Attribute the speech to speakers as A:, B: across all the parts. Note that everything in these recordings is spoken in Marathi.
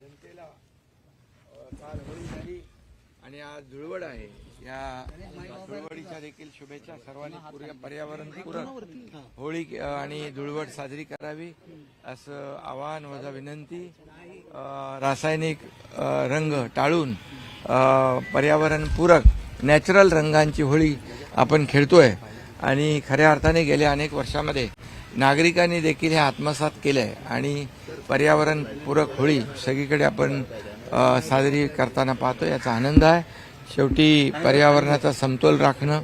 A: जनतेला अ, काल होळी झाली आणि आज धुळवड आहे. या धुळवडीच्या देखील शुभेच्छा सर्वांनी पर्यावरण पूरक होळी आणि धुळवड साजरी करावी असं आवाहन वजा विनंती. रासायनिक रंग टाळून पर्यावरणपूरक पर्यावरण पूरक नॅचरल रंगांची होळी आपण खेळतोय. आणि खऱ्या अर्थाने गेल्या अनेक वर्षामध्ये नागरिकांनी देखील हे आत्मसात केलंय. आणि पर्यावरण पूरक होळी सगळीकडे आपण साजरी करताना पाहतो याचा आनंद आहे. शेवटी पर्यावरणाचा समतोल राखणं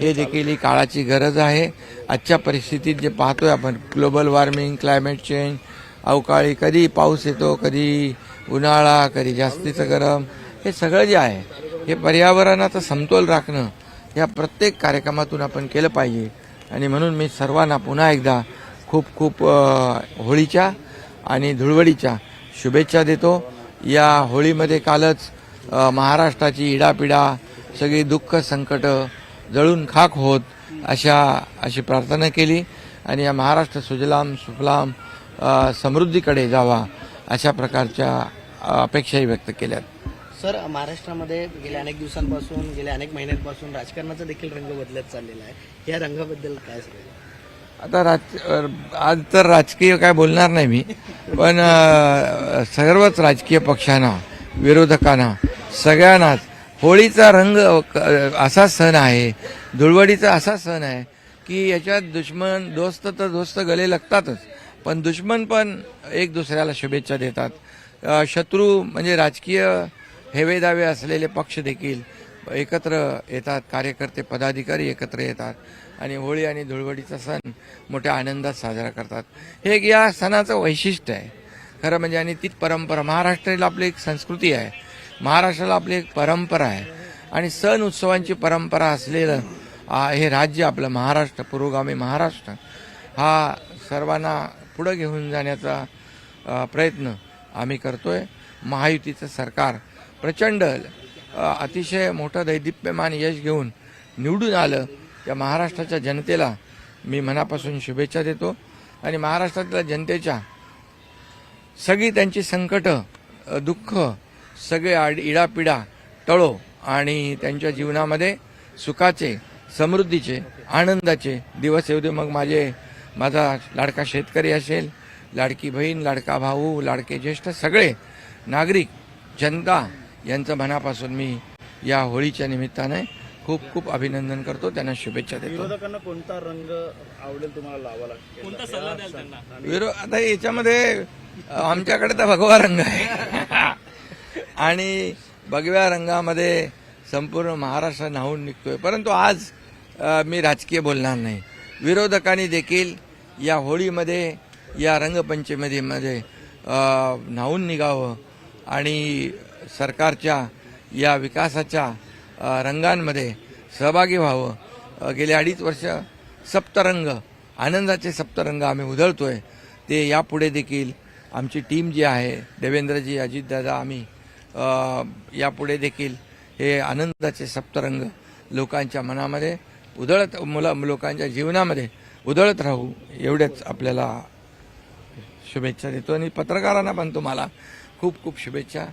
A: हे देखील ही काळाची गरज आहे. आजच्या परिस्थितीत जे पाहतोय आपण ग्लोबल वॉर्मिंग क्लायमेट चेंज अवकाळी कधी पाऊस येतो कधी उन्हाळा कधी जास्तीचं गरम हे सगळं जे आहे हे पर्यावरणाचा समतोल राखणं या प्रत्येक कार्यक्रमातून आपण केलं पाहिजे. आणि म्हणून मी सर्वांना पुन्हा एकदा खूप खूप होळीच्या आणि धुळवडीच्या शुभेच्छा देतो. या होळीमध्ये कालच महाराष्ट्राची इडापिडा सगळी दुःख संकट जळून खाक होत अशा अशी प्रार्थना केली आणि या महाराष्ट्र सुजलाम सुफलाम समृद्धीकडे जावा अशा प्रकारच्या अपेक्षाही व्यक्त केल्यात.
B: सर महाराष्ट्रामध्ये गेल्या अनेक दिवसांपासून गेल्या अनेक महिन्यांपासून राजकारणाचा देखील रंग बदलत चाललेला आहे. या रंगाबद्दल काय सांगायचं
A: आता राज आज तर राजकीय काय बोलणार नाही मी पण सर्वच राजकीय पक्षांना विरोधकांना सगळ्यांनाच होळीचा रंग क- असा सण आहे धुळवडीचा असा सण आहे की याच्यात दुश्मन दोस्त तर दोस्त गले लागतातच पण दुश्मन पण एक दुसऱ्याला शुभेच्छा देतात. शत्रू म्हणजे राजकीय हेवेदावे असलेले पक्ष देखील एकत्र येतात कार्यकर्ते पदाधिकारी एकत्र येतात. आणि होळी आणि धुळवडीचा सण मोठ्या आनंदात साजरा करतात. हे एक या सणाचं वैशिष्ट्य आहे. खरं म्हणजे आणि तीच परंपरा महाराष्ट्राला आपली एक संस्कृती आहे. महाराष्ट्राला आपली एक परंपरा आहे. आणि सण उत्सवांची परंपरा असलेलं हे राज्य आपलं महाराष्ट्र पुरोगामी महाराष्ट्र हा सर्वांना पुढं घेऊन जाण्याचा प्रयत्न आम्ही करतोय. महायुतीचं सरकार प्रचंड अतिशय मोठं दैदिप्यमान यश घेऊन निवडून आलं. त्या महाराष्ट्राच्या जनतेला मी मनापासून शुभेच्छा देतो. आणि महाराष्ट्रातल्या जनतेच्या सगळी त्यांची संकटं दुःख सगळे आड इडापिडा टळो आणि त्यांच्या जीवनामध्ये सुखाचे समृद्धीचे आनंदाचे दिवस येऊ दे. मग माझे माझा लाडका शेतकरी असेल लाडकी बहीण लाडका भाऊ लाडके ज्येष्ठ सगळे नागरिक जनता यांचं मनापासून मी या होळीच्या निमित्ताने खूप खूप अभिनंदन करतो. त्यांना शुभेच्छा देतो.
C: विरोधकांना कोणता रंग आवडेल तुम्हाला लावा लागेल? कोणता सल्ला द्याल त्यांना?
A: विरो आता याच्यामध्ये आमच्याकडे तर भगवा रंग आहे. आणि भगव्या रंगामध्ये संपूर्ण महाराष्ट्र न्हावून निघतोय. परंतु आज मी राजकीय बोलणार नाही. विरोधकांनी देखील या होळीमध्ये या रंगपंचमीमध्ये न्हावून निघावं. आणि सरकारच्या या विकासाच्या रंगांमध्ये सहभागी व्हावं. गेले अडीच वर्ष सप्तरंग आनंदाचे सप्तरंग आम्ही उधळतोय. ते यापुढे देखील आमची टीम जी आहे देवेंद्रजी अजितदादा आम्ही यापुढे देखील हे आनंदाचे सप्तरंग लोकांच्या मनामध्ये उधळत मुला लोकांच्या जीवनामध्ये उधळत राहू एवढेच आपल्याला शुभेच्छा देतो. आणि पत्रकारांना पण तुम्हाला खूप खूप शुभेच्छा.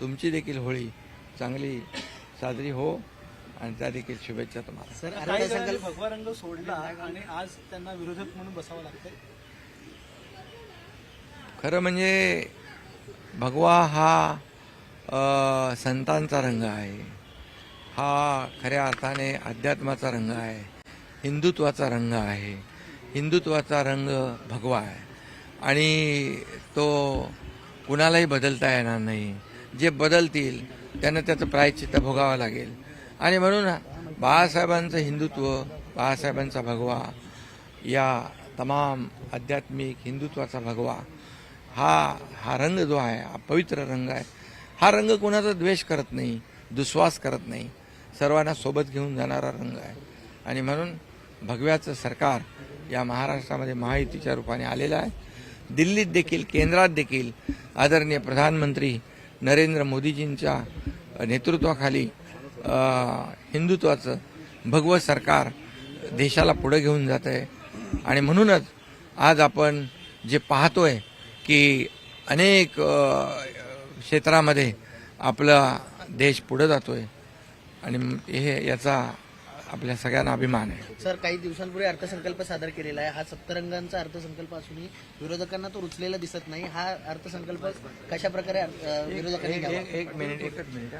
A: तुमची देखील होळी चांगली साजरी हो आणि त्या देखील शुभेच्छा तुम्हाला.
B: सर
C: काही जणांनी भगवा रंग सोडला आणि आज त्यांना विरोधक म्हणून बसावं लागतंय.
A: खरं म्हणजे भगवा हा अ, संतांचा रंग आहे. हा खऱ्या अर्थाने अध्यात्माचा रंग आहे. हिंदुत्वाचा रंग आहे. हिंदुत्वाचा रंग भगवा आहे. आणि तो कुणालाही बदलता येणार नाही. जे बदलतील त्यांना त्याचं प्रायश्चित्त भोगावं लागेल. आणि म्हणून बाळासाहेबांचं हिंदुत्व बाळासाहेबांचा भगवा या तमाम आध्यात्मिक हिंदुत्वाचा भगवा हा हा रंग जो आहे हा पवित्र रंग आहे हा रंग कोणाचा द्वेष करत नाही दुस्वास करत नाही. सर्वांना सोबत घेऊन जाणारा रंग आहे. आणि म्हणून भगव्याचं सरकार या महाराष्ट्रामध्ये महायुतीच्या रूपाने आलेलं आहे. दिल्लीत देखील केंद्रात देखील आदरणीय प्रधानमंत्री नरेंद्र मोदीजींच्या नेतृत्वाखाली हिंदुत्वाचं भगवत सरकार देशाला पुढे घेऊन जात आहे. आणि म्हणूनच आज आपण जे पाहतोय की अनेक क्षेत्रामध्ये आपला देश पुढे जातोय. आणि हे याचा आपल्या सगळ्यांना अभिमान आहे.
B: सर काही दिवसांपूर्वी अर्थसंकल्प सादर केलेला आहे. हा सप्तरंगांचा अर्थसंकल्प असूनही विरोधकांना तो रुचलेला दिसत नाही. हा अर्थसंकल्प कशा प्रकारे विरोधकांनी
A: एक मिनिट एकच मिनिट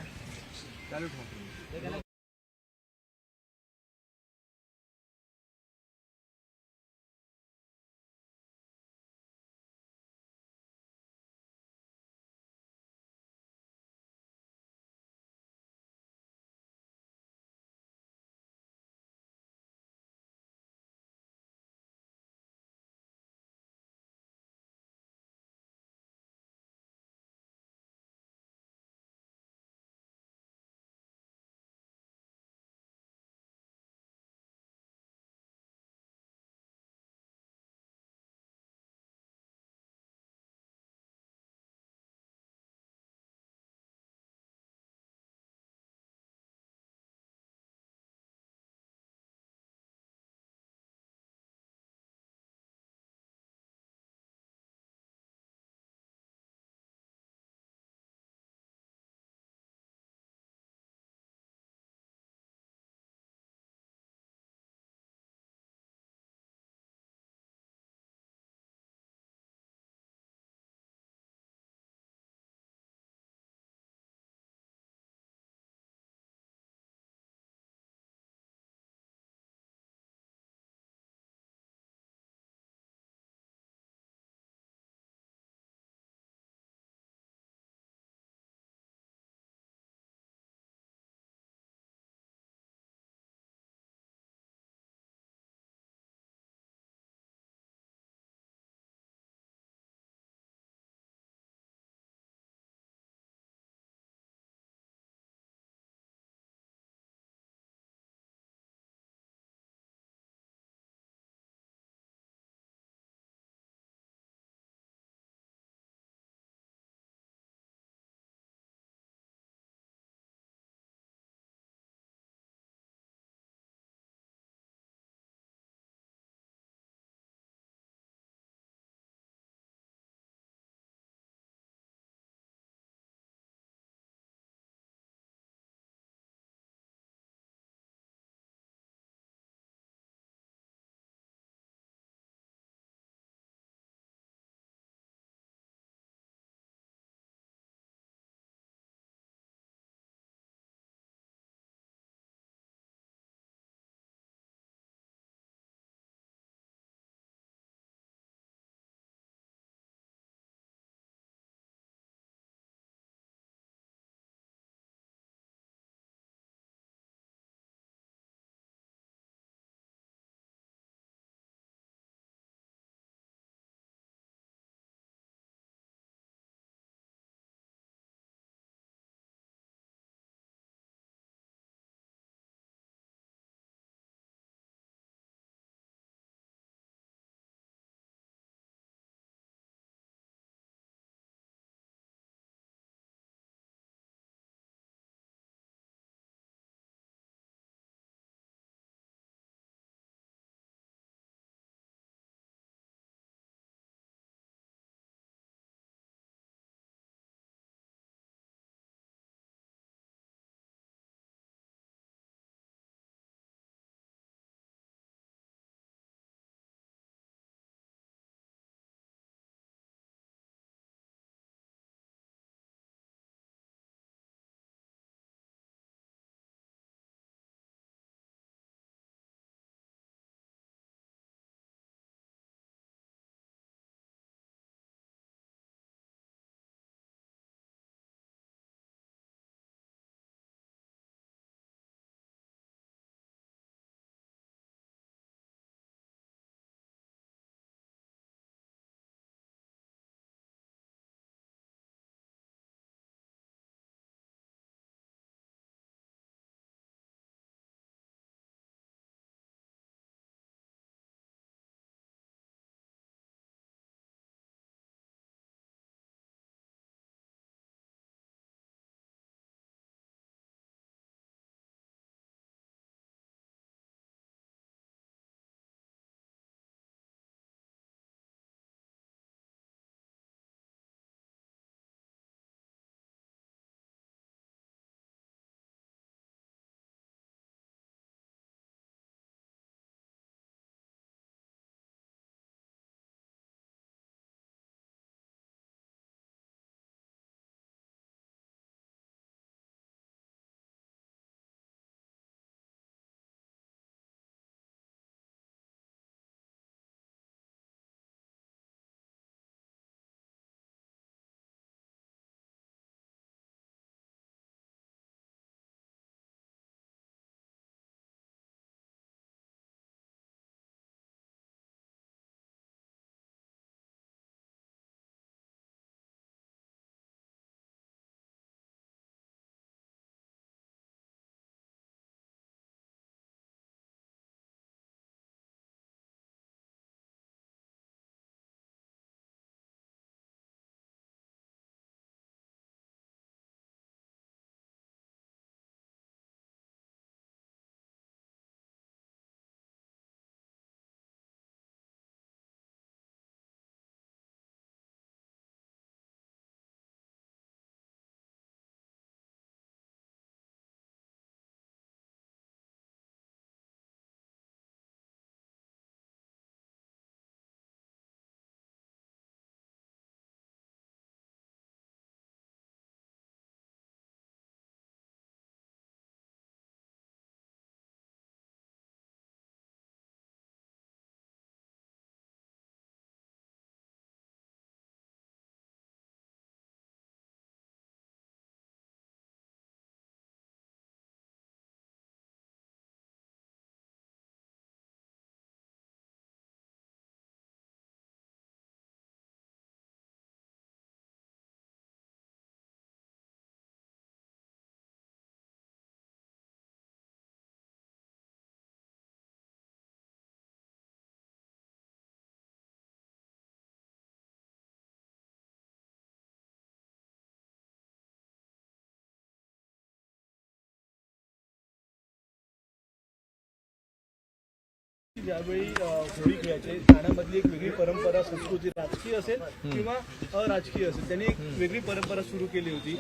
C: ज्यावेळी होळी खेळायचे ठाण्यामधली एक वेगळी परंपरा संस्कृती राजकीय असेल किंवा अराजकीय असेल त्यांनी एक वेगळी परंपरा सुरू केली होती.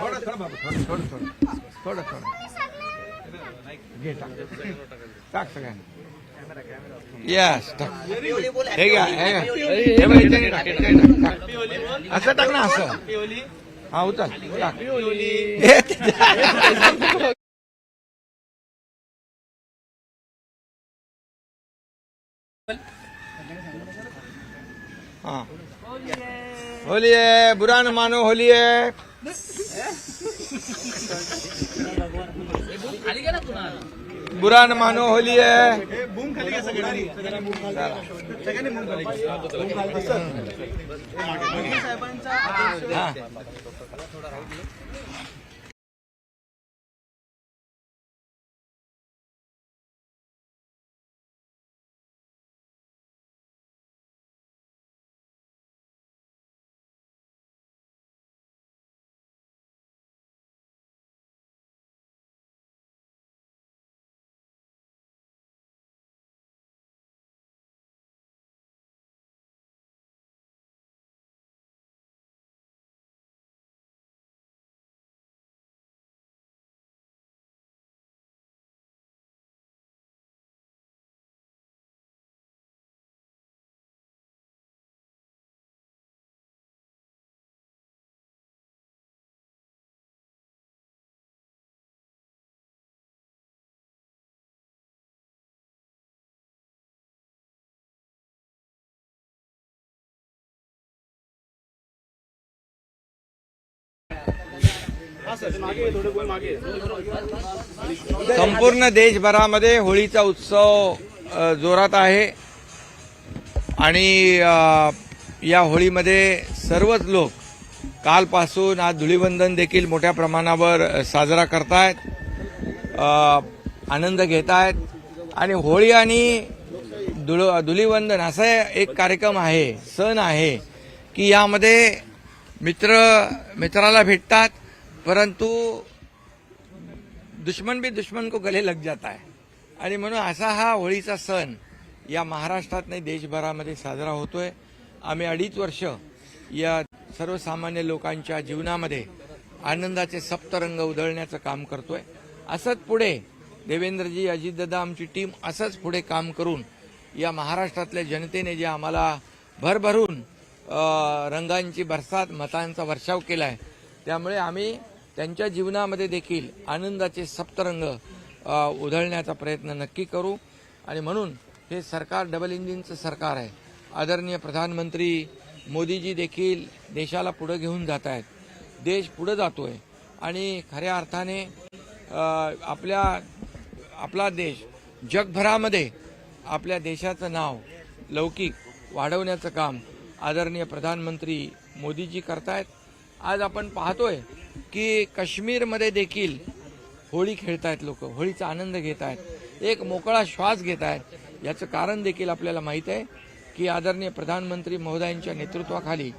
A: थोडं थोडं बाबा थोडं थोडं थोडं थोडं थोडं. घे टाक. टाक सगळ्यांना. यस टाक. हे घ्या हे घ्या. हे बघ, इथे टाक, इथे टाक, टाक. असं टाक ना असं. हा उचल टाक हे. होली है बुरा न मानो होली है बुरा न मानो होली है.
C: बूम
A: संपूर्ण देशभरामध्ये होळीचा उत्सव जोरात आहे. आणि या होळीमध्ये सर्वच लोक कालपासून आज धुळीवंदन देखील मोठ्या प्रमाणावर साजरा करतायत आनंद घेत आहेत आणि होळी आणि धुळ धुलीवंदन असा एक कार्यक्रम आहे सण आहे की यामध्ये मित्र मित्राला भेटतात. परंतु दुश्मन भी दुश्मन को गले लग जाता है। आणि म्हणून असा हा होळीचा सण या महाराष्ट्रात नाही देशभरामध्ये साजरा होतोय. आम्ही अडीच वर्ष या सर्वसामान्य लोकांच्या जीवनामध्ये आनंदाचे सप्तरंग उधळण्याचं काम करतोय. असंच पुढे देवेंद्रजी अजितदादा आमची टीम असंच पुढे काम करून या महाराष्ट्रातल्या जनतेने जे आम्हाला भरभरून रंगांची बरसात मतांचा वर्षाव केलाय त्यामुळे आम्ही त्यांच्या जीवनामध्ये देखील आनंदाचे सप्तरंग उधळण्याचा प्रयत्न नक्की करू. आणि म्हणून हे सरकार डबल इंजिनचं सरकार आहे. आदरणीय प्रधानमंत्री मोदीजी देखील देशाला पुढे घेऊन जात आहेत. देश पुढे जातोय. आणि खऱ्या अर्थाने आपल्या आपला देश जगभरामध्ये आपल्या देशाचं नाव लौकिक वाढवण्याचं काम आदरणीय प्रधानमंत्री मोदीजी करतायत. आज आपण पाहतोय की काश्मीरमध्ये देखील होळी खेळतायत लोक होळीचा आनंद घेत आहेत एक मोकळा श्वास घेत आहेत याचं कारण देखील आपल्याला माहीत आहे की आदरणीय प्रधानमंत्री महोदयांच्या नेतृत्वाखाली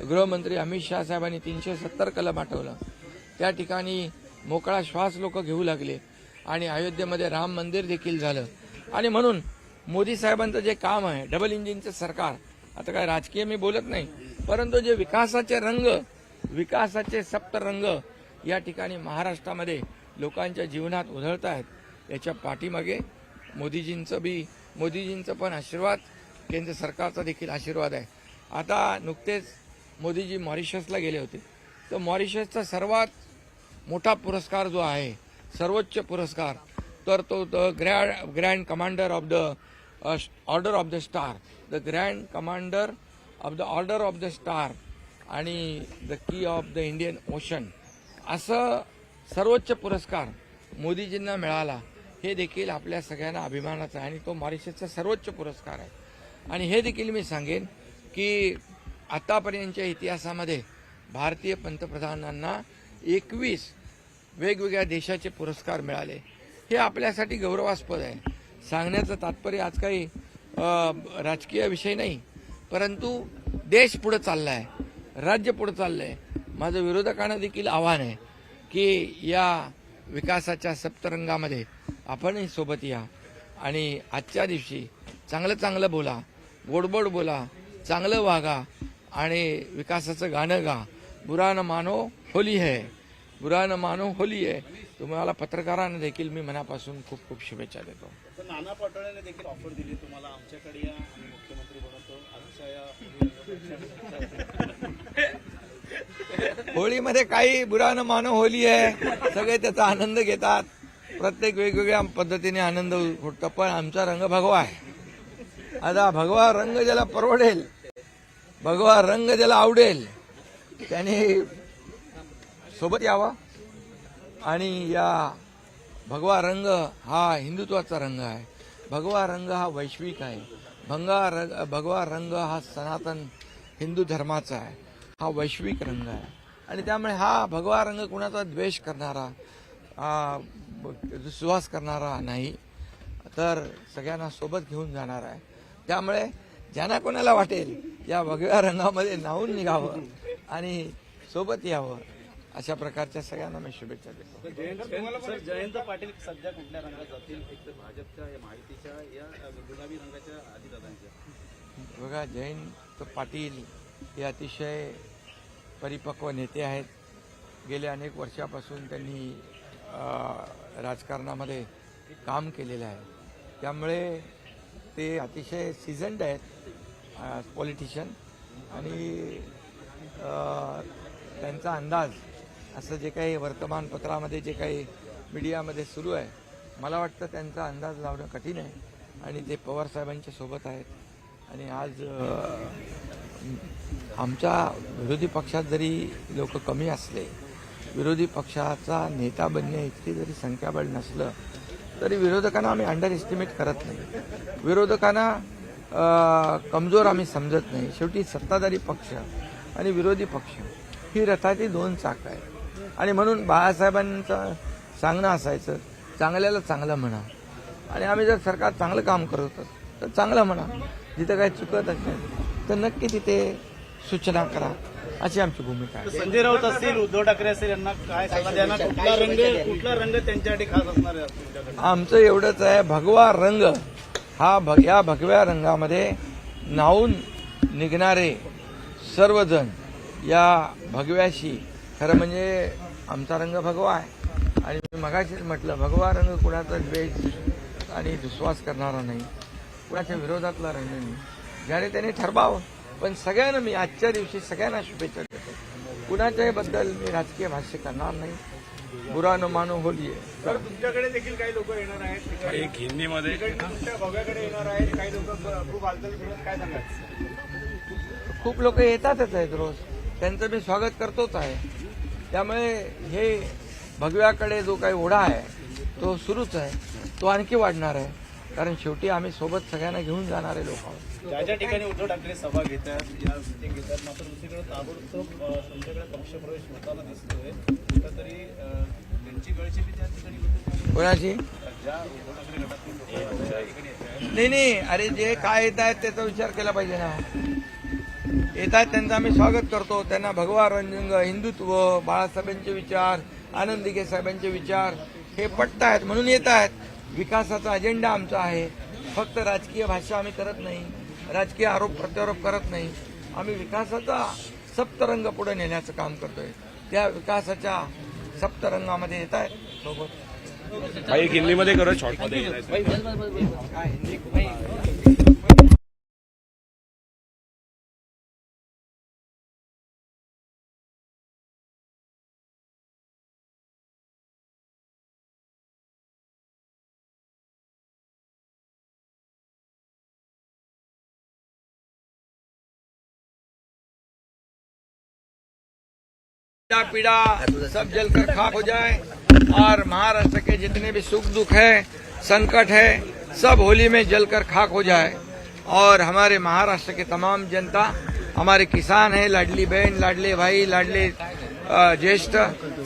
A: गृहमंत्री अमित शहा साहेबांनी तीनशे सत्तर कलम आठवलं. त्या ठिकाणी मोकळा श्वास लोक घेऊ लागले आणि अयोध्येमध्ये राम मंदिर देखील झालं. आणि म्हणून मोदी साहेबांचं जे काम आहे डबल इंजिनचं सरकार आता काय राजकीय मी बोलत नाही परंतु जे विकासाचे रंग विकासाचे सप्तरंग या ठिकाणी महाराष्ट्रामध्ये लोकांच्या जीवनात उधळत आहेत. याच्या पाठीमागे मोदीजींचं बी मोदीजींचं पण आशीर्वाद केंद्र सरकारचा देखील आशीर्वाद आहे. आता नुकतेच मोदीजी मॉरिशसला गेले होते. तर मॉरिशसचा सर्वात मोठा पुरस्कार जो आहे सर्वोच्च पुरस्कार तर तो the grand grand commander of the order of the star the grand commander of the order of the star आणि the key of the Indian ocean असं सर्वोच्च पुरस्कार मोदीजींना मिळाला हे देखील आपल्या सगळ्यांना अभिमानाचा आहे आणि तो मॉरिशसचा सर्वोच्च पुरस्कार आहे. आणि हे देखील मी सांगेन की आतापर्यंतच्या इतिहासामध्ये भारतीय पंतप्रधानांना एकवीस वेगवेगळ्या देशाचे पुरस्कार मिळाले. हे आपल्यासाठी गौरवास्पद आहे. सांगण्याचं तात्पर्य आज काही राजकीय विषय नाही परंतु देश पुढं चालला आहे राज्य पुढे चाललं आहे माझं विरोधकांना देखील आव्हान आहे की या विकासाच्या सप्तरंगामध्ये आपणही सोबत या आणि आजच्या दिवशी चांगलं चांगलं बोला गोडबोड बोला चांगलं वागा आणि विकासाचं गाणं गा. बुरा न मानो होली है बुरा न मानो होली आहे तुम्हाला पत्रकारांना देखील मी मनापासून खूप खूप शुभेच्छा देतो.
C: नाना पटोळेने देखील ऑफर दिली तुम्हाला आमच्याकडे या मुख्यमंत्री बनवतो. आमच्या या
A: होळीमध्ये काही बुरानं मानव होली आहे. सगळे त्याचा आनंद घेतात. प्रत्येक वेगवेगळ्या पद्धतीने आनंद उठतो पण आमचा रंग भगवा आहे. आता भगवा रंग ज्याला परवडेल भगवा रंग ज्याला आवडेल त्याने सोबत यावा. आणि या भगवा रंग हा हिंदुत्वाचा रंग आहे. भगवा रंग हा वैश्विक आहे. भंगा रंग भगवा रंग हा सनातन हिंदू धर्माचा आहे. हा वैश्विक रंग आहे. आणि त्यामुळे हा भगवा रंग कुणाचा द्वेष करणारा सुवास करणारा नाही. तर सगळ्यांना सोबत घेऊन जाणार आहे. त्यामुळे ज्यांना कोणाला वाटेल या भगव्या रंगामध्ये नाहून निघावं आणि सोबत यावं. अशा प्रकारच्या सगळ्यांना मी शुभेच्छा देतो.
C: जयंत पाटील सध्या कुठल्या रंगात जातील? एक तर भाजपच्या या माहितीच्या या गुलाबी रंगाच्या आदिदादांच्या.
A: बघा जयंत पाटील हे अतिशय परिपक्व नेते आहेत. गेल्या अनेक वर्षापासून त्यांनी राजकारणामध्ये काम केलेलं आहे. त्यामुळे ते अतिशय सिझन्ड आहेत पॉलिटिशियन आणि त्यांचा अंदाज असं जे काही वर्तमानपत्रामध्ये जे काही मीडियामध्ये सुरू आहे मला वाटतं त्यांचा अंदाज लावणं कठीण आहे. आणि ते पवार साहेबांच्या सोबत आहेत. आणि आज आमच्या विरोधी पक्षात जरी लोक कमी असले विरोधी पक्षाचा नेता बनणे इतकी जरी संख्याबळ नसलं तरी विरोधकांना आम्ही अंडर एस्टिमेट करत नाही. विरोधकांना कमजोर आम्ही समजत नाही. शेवटी सत्ताधारी पक्ष आणि विरोधी पक्ष ही रथाची दोन चाक आहे. आणि म्हणून बाळासाहेबांचं सांगणं असायचं चांगल्याला चांगलं म्हणा. आणि आम्ही जर सरकार चांगलं काम करत तर चांगलं म्हणा. जिथं काही चुकत असेल तर नक्की तिथे सूचना करा. अशी आमची भूमिका आहे.
C: संजय राऊत असतील उद्धव ठाकरे असतील यांना काय सल्ला कुठला रंग कुठला रंग त्यांच्यासाठी खास असणार आहे
A: आमचं एवढंच आहे भगवा रंग. हा भ या भगव्या रंगामध्ये नाहून निघणारे सर्वजण या भगव्याशी खरं म्हणजे आमचा रंग भगवा आहे. आणि मी मगाशीच म्हटलं भगवा रंग कुणाचा द्वेष आणि विश्वास करणारा नाही. कुणाच्या विरोधातला रंग नाही. ज्याने त्याने ठरवावं. पण सगळ्यांना मी आजच्या दिवशी सगळ्यांना शुभेच्छा देतो. कुणाच्याही बद्दल मी राजकीय भाष्य करणार नाही. बुरा न मानो होली आहे
C: तर तुमच्याकडे देखील काही लोक येणार आहेत?
D: एक हिंदीमध्ये.
C: तुमच्या येणार आहेत. काही लोक खूप हालचाली काय
A: खूप लोक येतातच आहेत रोज. त्यांचं मी स्वागत करतोच आहे. त्यामुळे हे भगव्याकडे जो काही ओढा आहे तो सुरूच आहे. तो आणखी वाढणार आहे. कारण शेवटी आम्ही सोबत सगळ्यांना घेऊन जाणारे लोक आहोत.
C: ज्या ज्या ठिकाणी उद्धव ठाकरे सभा घेतात या ते घेतात मात्र दुसरीकडे ताबडतोब तुमच्याकडे पक्षप्रवेश होताना दिसतोय. कुठंतरी त्यांची बी त्या ठिकाणी
A: कोणाची? नाही नाही. अरे जे काय येत आहेत त्याचा विचार केला पाहिजे ना. येत आहेत त्यांचं आम्ही स्वागत करतो. त्यांना भगवा रंग हिंदुत्व बाळासाहेबांचे विचार आनंद दिघे साहेबांचे विचार हे पटत आहेत म्हणून येत आहेत. विकासाचा अजेंडा आमचा आहे. फक्त राजकीय भाषा आम्ही करत नाही. राजकीय आरोप प्रत्यारोप करत नाही. आम्ही विकासाचा सप्तरंग पुढे नेण्याचं काम करतोय. त्या विकासाच्या सप्तरंगामध्ये येत आहेत सोबत
D: हिंदीमध्ये करो शॉर्टमध्ये
A: पीड़ा पीड़ा, सब जलकर खाक हो जाए। और महाराष्ट्र के जितने भी सुख दुख है, संकट है, सब होली में जलकर खाक हो जाए। और हमारे महाराष्ट्र के तमाम जनता, हमारे किसान हैं, लाडली बहन, लाडले भाई, लाडले ज्येष्ठ,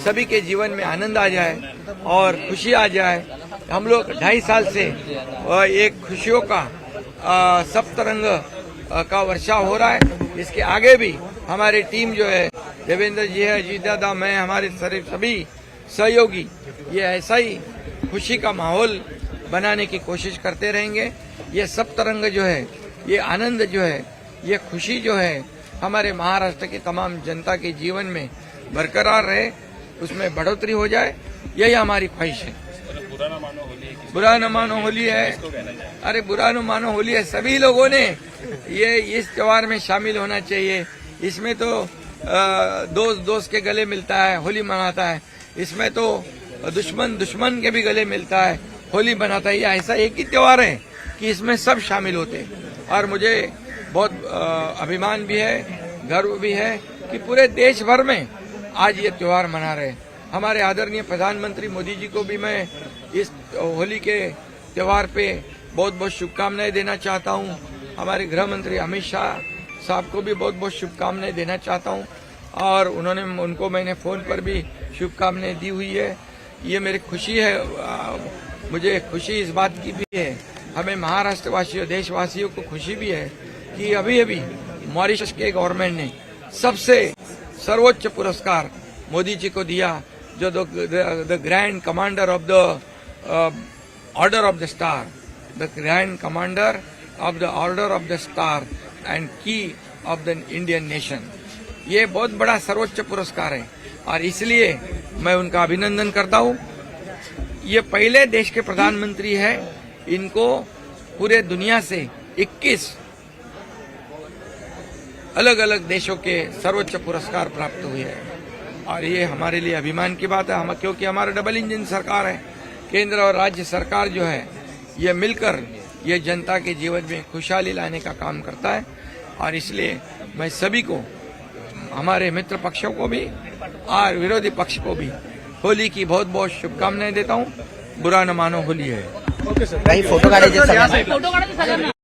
A: सभी के जीवन में आनंद आ जाए और खुशी आ जाए। हम लोग ढाई साल से एक खुशियों का सप्तरंग का वर्षा हो रहा है। इसके आगे भी हमारी टीम जो है देवेंद्र जी है, अजीत दादा, मैं, हमारे सारे सभी सहयोगी। ये ऐसा ही खुशी का माहौल बनाने की कोशिश करते रहेंगे। ये सब तरंग जो है, ये आनंद जो है, ये खुशी जो है, हमारे महाराष्ट्र की तमाम जनता के जीवन में बरकरार रहे, उसमें बढ़ोतरी हो जाए, यही हमारी ख्वाहिश है।
D: बुरा ना मानो होली है।
A: अरे बुरा न मानो होली है, सभी लोगों ने ये इस त्योहार में शामिल होना चाहिए। इसमें तो दोस्त दोस्त के गले मिलता है, होली मनाता है। इसमें तो दुश्मन दुश्मन के भी गले मिलता है, होली मनाता है। ये ऐसा एक ही त्योहार है कि इसमें सब शामिल होते हैं। और मुझे बहुत अभिमान भी है, गर्व भी है कि पूरे देश भर में आज ये त्योहार मना रहे हैं। हमारे आदरणीय प्रधानमंत्री मोदी जी को भी मैं इस होली के त्योहार पे बहुत बहुत शुभकामनाएँ देना चाहता हूँ। हमारे गृह मंत्री अमित शाह साहब को भी बहुत बहुत शुभकामनाएँ देना चाहता हूँ। और उन्होंने, उनको मैंने फ़ोन पर भी शुभकामनाएँ दी हुई है। ये मेरी खुशी है मुझे खुशी इस बात की भी है। हमें महाराष्ट्रवासियों देशवासियों को खुशी भी है कि अभी अभी मॉरिशस के गवर्नमेंट ने सबसे सर्वोच्च पुरस्कार मोदी जी को दिया, जो the grand commander of the order of the star, the grand commander of the order of the star and key of the Indian nation ये बहुत बड़ा सर्वोच्च पुरस्कार है। और इसलिए मैं उनका अभिनंदन करता हूँ। ये पहले देश के प्रधानमंत्री है। इनको पूरे दुनिया से 21 अलग अलग देशों के सर्वोच्च पुरस्कार प्राप्त हुए हैं। और ये हमारे लिए अभिमान की बात है। हम क्योंकि हमारा डबल इंजन सरकार है। केंद्र और राज्य सरकार जो है, ये मिलकर ये जनता के जीवन में खुशहाली लाने का काम करता है और इसलिए मैं सभी को हमारे मित्र पक्षों को भी और विरोधी पक्ष को भी होली की बहुत बहुत शुभकामनाएं देता हूँ। बुरा न मानो होली है।
B: काही फोटो काढायचे.